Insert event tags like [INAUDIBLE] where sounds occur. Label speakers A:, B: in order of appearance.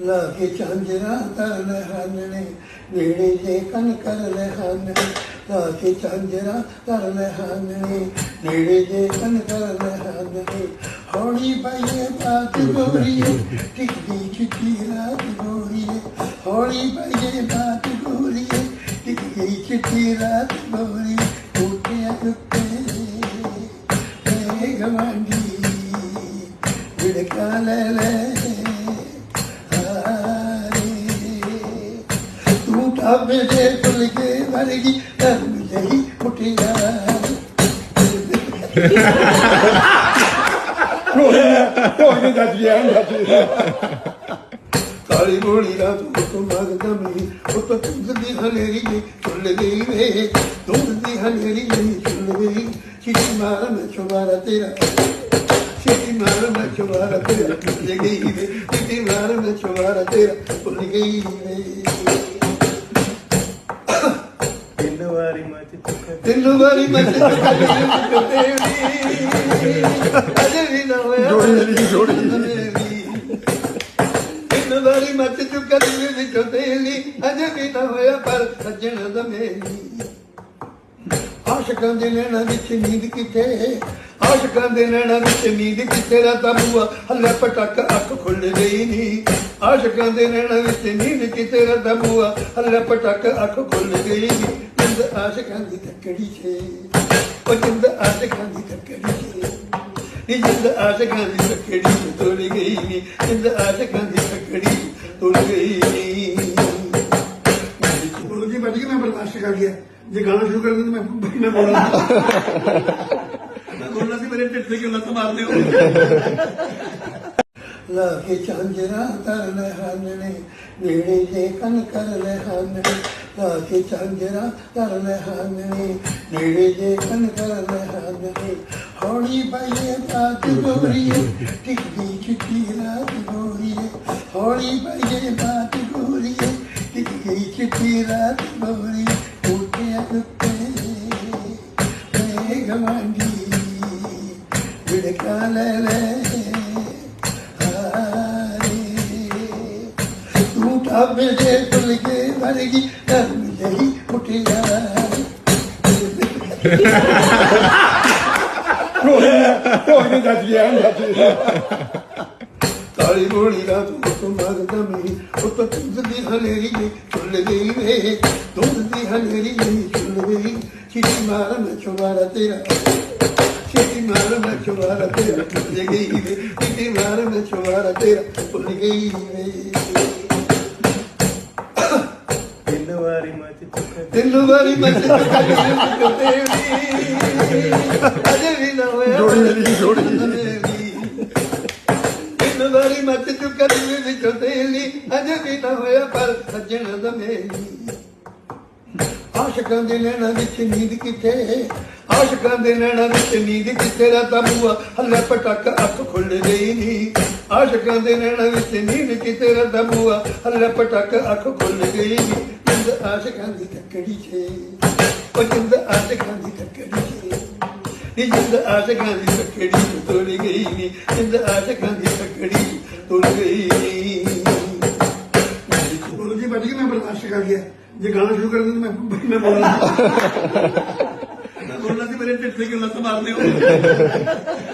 A: ਲਾ ਕੇ ਚਾਂਜਰਾ ਤਰਨ ਹਨਣੇ ਨੇੜੇ ਜੇ ਕਨ ਕਰ ਲੈ ਹਨ ਲਾ ਕੇ ਚਾਂਜਰਾ ਤਰਨ ਹਾਨਣੇ ਨੇੜੇ ਜੇ ਕਨ ਕਰ ਲੈ ਹਨ ਹੌਲੀ ਪਾਈਏ ਬਾਤ ਗੋਰੀਏ ਟਿਕਦੀ ਚਿੱਟੀ ਰਾਤ ਗੋਰੀਏ ਹੌਲੀ ਪਾਈਏ ਬਾਤ ਗੋਰੀਏ ਟਿਕਦੀ ਚਿੱਟੀ ਰਾਤ ਗੋਰੀਏ ਵਿੜਕਾ ਤੂੰ ਦੇ ਫੁੱਲ ਵਰਗੀ ਧਰਮ ਲਈ ਮੁਟਿਆ
B: ਕੋਈ ਦੱਸ ਗਿਆ
A: ਕਾਲੀ ਗੋਲੀ ਰਾਤ ਤੋਂ ਮੰਗਦਾ ਮੇਰੀ ਉਹ ਤਾਂ ਤੁੰਦ ਦੀ ਹਨੇਰੀ ਨੇ ਚੁੱਲ ਗਈ ਵੇ ਤੁੰਦ ਦੀ ਹਨੇਰੀ ਨੇ ਚੁੱਲ ਗਈ ਚਿੱਟੀ ਮਾਰ ਮੈਂ ਚੁਬਾਰਾ ਤੇਰਾ ਚਿੱਟੀ ਮਾਰ ਮੈਂ ਚੁਬਾਰਾ ਤੇਰਾ ਭੁੱਲ ਗਈ ਵੇ ਚਿੱਟੀ ਮਾਰ ਮੈਂ ਚੁਬਾਰਾ ਤੇਰਾ ਭੁੱਲ ਗਈ ਵੇ।
C: ਤਿੰਨ ਵਾਰੀ ਮੱਚ ਚੁੱਕਾ
A: ਤਿੰਨ ਵਾਰੀ ਮੈਂ ਤੇਰੀ ਅਜੇ ਵੀ ਨਾ ਹੋਇਆ।
B: ਜੋੜੀ ਜੋੜੀ।
A: ਤਿੰਨ ਵਾਰੀ ਮੈਂ ਚੁੱਕਾ ਦਿਲ ਵਿੱਚੋਂ ਤੇਰੀ ਅਜੇ ਵੀ ਨਾ ਹੋਇਆ ਪਰ ਸੱਜਣ ਦਾ ਮੇਰੀ ਆਸ਼ਕਾਂ ਦੇ ਨੈਣਾ ਵਿੱਚ ਨੀਂਦ ਕਿਤੇ ਆਸ਼ਕਾਂ ਦੇ ਨੈਣਾ ਵਿੱਚ ਨੀਂਦ ਕਿਤੇ ਰਾਤਾ ਬੂਆ ਹੱਲੇ ਪਟਕ ਅੱਖ ਖੁੱਲ ਗਈ ਨੀ। ਆਸ਼ਕਾਂ ਦੇ ਨੈਣਾ ਵਿੱਚ ਨੀਂਦ ਕਿਤੇ ਰਾਤਾ ਬੂਆ ਹੱਲੇ ਪਟਕ ਅੱਖ ਖੁੱਲ ਗਈ ਨੀ। ਜਿੰਦ ਆਸ਼ਕਾਂ ਦੀ ਤੱਕੜੀ ਛੇ। ਉਹ ਜਿੰਦ ਆਸ਼ਕਾਂ ਦੀ ਤੱਕੜੀ ਛੇ। ਨੀ ਜਿੰਦ ਆਸ਼ਕਾਂ ਦੀ ਤੱਕੜੀ ਤੋੜ ਗਈ ਨੀ। ਜਿੰਦ ਆਸ਼ਕਾਂ ਦੀ ਤੱਕੜੀ ਤੋੜ ਗਈ ਨੀ।
B: ਜੀ ਬੈਠ ਕੇ ਮੈਂ ਬਰਦਾਸ਼ਤ ਕਰ ਗਿਆ ਜੇ ਗਾਣਾ ਸ਼ੁਰੂ ਕਰ ਦਿੰਦੇ ਮੈਂ ਬੋਲਣਾ [LAUGHS] ਮੇਰੇ ਢਿੱਡ ਤੇ ਕਿਉਂ ਲੱਤ ਮਾਰਦੇ ਹੋ?
A: ਲਾ ਕੇ ਚਾਂਜਰਾ ਤਰਨ ਹਨਣੇ, ਨੇੜੇ ਜੇ ਕਨ ਕਰ ਲੈ ਹਨ ਲਾ ਕੇ ਚਾਂਜਰਾ ਤਰਨ ਹਨਣੇ, ਨੇੜੇ ਜੇ ਕਨ ਕਰ ਲੈ ਹਨ ਹੌਲੀ ਪਾਈਏ ਬਾਤ ਗੋਰੀਏ, ਟਿਕਦੀ ਚਿੱਟੀ ਰਾਤ ਗੋਰੀਏ। ਹੌਲੀ ਪਾਈਏ ਬਾਤ ਗੋਰੀਏ, ਟਿਕਦੀ ਚਿੱਟੀ ਰਾਤ ਗੋਰੀ ਟੁੱਟਿਆ ਟੁੱਟੇ ਏ ਗਵਾਂਢੀ ਵਿੜਕਾ ਲੈ ਲੈ। ਹਾਰੇ। ਤੂੰ ਠਾਬੇ ਦੇ ਫੁੱਲ ਕੇ ਵਰਗੀ ਧਰਮ ਲਈ ਮੁਟਿਆ
B: ਕੋਈ ਦੱਸ ਗਿਆ
A: ਕਾਲੀ ਗੋਲੀ ਰਾਤ ਤੋਂ ਮੰਗਦਾ ਮੇਰੀ ਉਹ ਤਾਂ ਤੁੰਦ ਦੀ ਹਨੇਰੀ ਨੇ ਚੁੱਲ ਗਈ ਵੇ। ਤੁੰਦ ਦੀ ਹਨੇਰੀ ਨੇ ਚੁੱਲ ਗਈ ਚਿੱਟੀ ਮਾਰ ਮੈਂ ਚੁਬਾਰਾ ਤੇਰਾ। ਚਿੱਟੀ ਮਾਰ ਮੈਂ ਚੁਬਾਰਾ ਤੇਰਾ ਭੁੱਲ ਗਈ ਵੇ ਚਿੱਟੀ ਮਾਰ ਮੈਂ ਚੁਬਾਰਾ ਤੇਰਾ ਭੁੱਲ ਗਈ ਵੇ।
C: ਤਿੰਨ ਵਾਰੀ ਮੱਚ ਚੁੱਕਾ
A: ਤਿੰਨ ਵਾਰੀ ਮੈਂ ਤੇਰੀ ਅਜੇ ਵੀ ਨਾ ਹੋਇਆ।
B: ਜੋੜੀ ਜੋੜੀ।
A: ਤਿੰਨ ਵਾਰੀ ਮੈਂ ਚੁੱਕਾ ਦਿਲ ਵਿੱਚੋਂ ਤੇਰੀ ਅਜੇ ਵੀ ਨਾ ਹੋਇਆ ਪਰ ਸੱਜਣ ਦਾ ਮੇਰੀ ਆਸ਼ਕਾਂ ਦੇ ਨੈਣਾ ਵਿੱਚ ਨੀਂਦ ਕਿਤੇ ਆਸ਼ਕਾਂ ਦੇ ਨੈਣਾ ਵਿੱਚ ਨੀਂਦ ਕਿਤੇ ਰਾਤਾ ਬੂਆ? ਹੱਲੇ ਪਟਕ ਅੱਖ ਖੁੱਲ ਗਈ ਨੀ। ਆਸ਼ਕਾਂ ਦੇ ਨੈਣਾ ਵਿੱਚ ਨੀਂਦ ਕਿਤੇ ਰਾਤਾ ਬੂਆ? ਹੱਲੇ ਪਟਕ ਅੱਖ ਖੁੱਲ ਗਈ ਨੀ। ਜਿੰਦ ਆਸ਼ਕਾਂ ਦੀ ਤੱਕੜੀ ਛੇ। ਉਹ ਜਿੰਦ ਆਸ਼ਕਾਂ ਦੀ ਤੱਕੜੀ ਛੇ। ਨੀ ਜਿੰਦ ਆਸ਼ਕਾਂ ਦੀ ਤੱਕੜੀ ਤੋੜ ਗਈ ਨੀ। ਜਿੰਦ ਆਸ਼ਕਾਂ ਦੀ ਤੱਕੜੀ ਤੋੜ ਗਈ ਨੀ।
B: ਜੀ ਮੈਂ ਬਰਦਾਸ਼ਤ ਕਰ ਗਿਆ। ਜੇ ਗਾਣਾ ਸ਼ੁਰੂ ਕਰ ਦਿੰਦੇ ਮੈਂ ਮੈਂ ਬੋਲਣਾ। [LAUGHS] ਮੈਂ ਬੋਲਣਾ [LAUGHS]